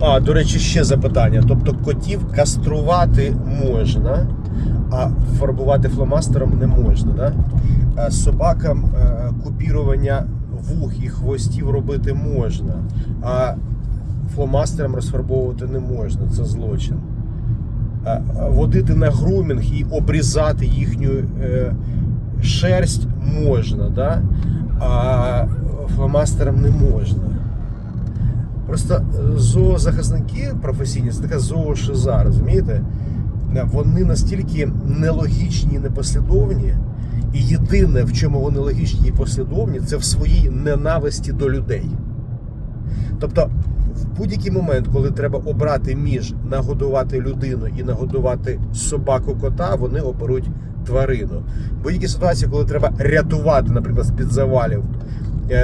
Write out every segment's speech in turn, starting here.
А, до речі, ще запитання. Тобто котів каструвати можна, а фарбувати фломастером не можна. Да? Е, Собакам е, купірування вух і хвостів робити можна, а фломастером розфарбовувати не можна. Це злочин. Е, Водити на грумінг і обрізати їхню шерсть можна, да? а фломастером не можна. Просто е, зоозахисники професійні це така зоошиза, розумієте? Е, Вони настільки нелогічні і непослідовні, і єдине, в чому вони логічні і послідовні, це в своїй ненависті до людей. Тобто, в будь-який момент, коли треба обрати між нагодувати людину і нагодувати собаку кота, вони оберуть тварину. В будь-якій ситуації, коли треба рятувати, наприклад, з-під завалів е,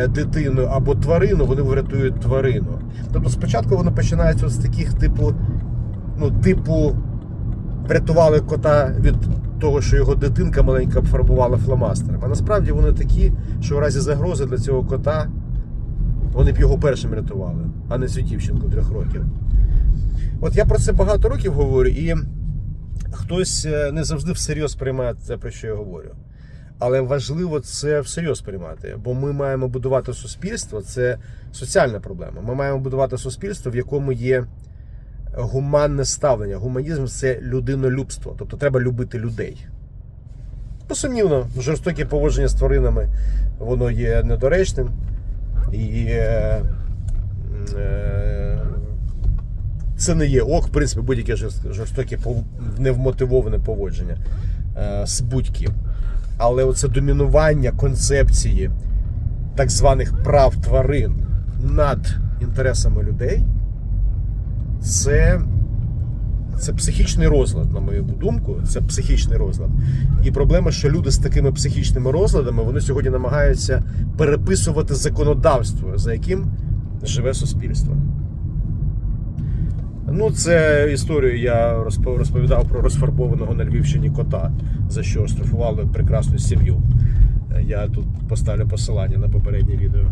дитину або тварину, вони врятують тварину. Тобто спочатку воно починається з таких типу, ну, типу, врятували кота від того, що його дитинка маленька фарбувала фломастером. А насправді вони такі, що в разі загрози для цього кота вони б його першим рятували, а не цю трьох років. От я про це багато років говорю, і хтось е, не завжди всерйоз приймає те, про що я говорю. Але важливо це всерйоз приймати, бо ми маємо будувати суспільство, це соціальна проблема. Ми маємо будувати суспільство, в якому є гуманне ставлення. Гуманізм це людинолюбство, тобто треба любити людей. Безсумнівно, жорстоке поводження з тваринами воно є недоречним. І е, е, це не є ок, в принципі, будь-яке жорстоке невмотивоване поводження е, з будь-ким. Але оце домінування концепції так званих прав тварин над інтересами людей, це, це психічний розлад, на мою думку. Це психічний розлад. І проблема, що люди з такими психічними розладами вони сьогодні намагаються переписувати законодавство, за яким живе суспільство. Ну, це історію я розпо- розповідав про розфарбованого на Львівщині кота, за що оштрафували прекрасну сім'ю. Я тут поставлю посилання на попереднє відео.